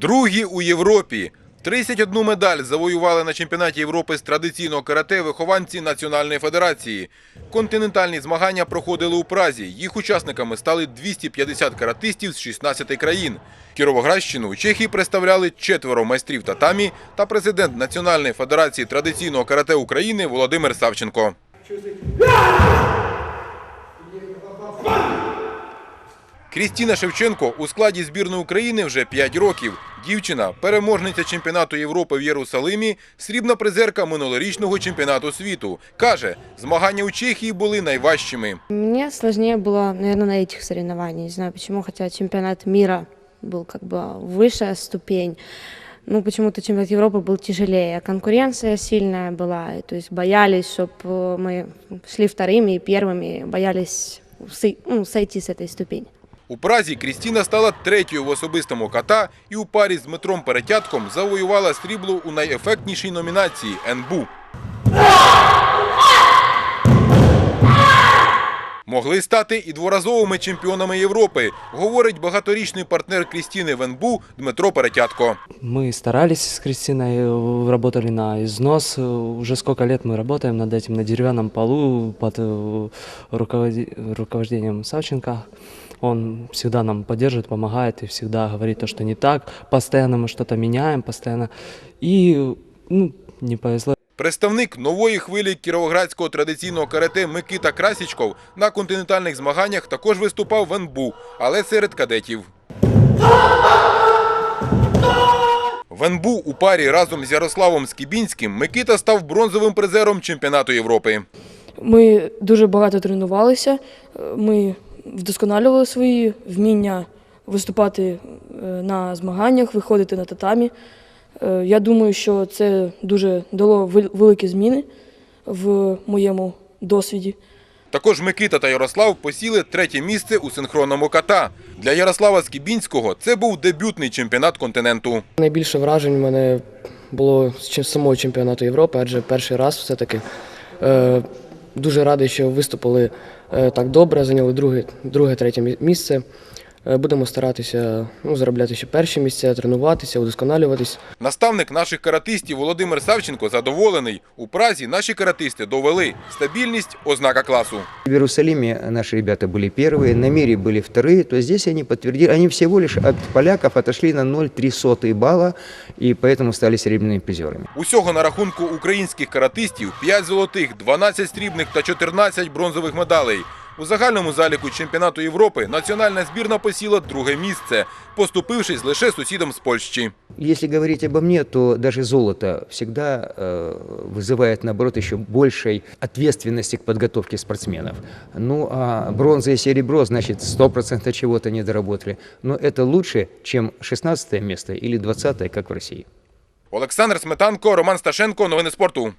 Другі у Європі. 31 медаль завоювали на чемпіонаті Європи з традиційного карате вихованці Національної федерації. Континентальні змагання проходили у Празі. Їх учасниками стали 250 каратистів з 16 країн. Кіровоградщину у Чехії представляли четверо майстрів татамі та президент Національної федерації традиційного карате України Володимир Савченко. Крістіна Шевченко у складі збірної України вже 5 років. Дівчина – переможниця чемпіонату Європи в Єрусалимі, срібна призерка минулорічного чемпіонату світу. Каже, змагання у Чехії були найважчими. Мне сложнее было, наверное, на этих соревнованиях. Не знаю почему, хотя чемпионат мира был как бы высшая ступень. Ну, почему-то чемпионат Европы был тяжелее. Конкуренция сильная была, и, то есть боялись, чтобы мы шли вторыми и первыми, боялись сой- ну, сойти с этой ступени. У Празі Крістіна стала третьою в особистому ката і у парі з Дмитром Перетятком завоювала срібло у найефектнішій номінації – НБУ. Могли стати і дворазовими чемпіонами Європи, говорить багаторічний партнер Крістіни в НБУ Дмитро Перетятко. Мы старались с Кристиной, э, работали на износ. Э, Уже сколько лет мы работаем над этим на деревянном полу под э, руководи- руковождением Савченко. Он всегда нам поддерживает, помогает и всегда говорит то, что не так. Постоянно мы что-то меняем, постоянно. И ну, не повезло. Представник нової хвилі кіровоградського традиційного карате Микита Красічков на континентальних змаганнях також виступав в НБУ, але серед кадетів. В НБУ у парі разом з Ярославом Скібінським Микита став бронзовим призером чемпіонату Європи. Ми дуже багато тренувалися. Ми вдосконалювали свої вміння виступати е, на змаганнях, виходити на татамі. Е, Я думаю, що це дуже дало великі зміни в моєму досвіді. Також Микита та Ярослав посіли третє місце у синхронному ката. Для Ярослава Скібінського це був дебютний чемпіонат континенту. Найбільше вражень в мене було з самого чемпіонату Європи, адже перший раз все-таки е, дуже радий, що виступили е, так добре, зайняли друге, друге третє мі- місце. Е, будемо старатися ну, заробляти ще перші місця, тренуватися, удосконалюватись. Наставник наших каратистів Володимир Савченко задоволений. У Празі наші каратисти довели стабільність ознака класу. В Иерусалиме наши ребята были первые, на мире были вторые, то здесь они подтвердили, они всего лишь от поляков отошли на 0,3 балла и поэтому стали серебряными призерами. Усього на рахунку українських каратистів 5 золотих, 12 срібних та 14 бронзових медалей. У загальному заліку чемпіонату Європи національна збірна посіла друге місце, поступившись лише сусідам з Польщі. Если говорить обо мне, то даже золото всегда э, вызывает, наоборот, еще большей ответственности к подготовке спортсменов. Ну, а бронза и серебро, значит, 100% чего-то не доработали. Но это лучше, чем 16 место или 20 как в России. Олександр Сметанко, Роман Сташенко. Новини спорту.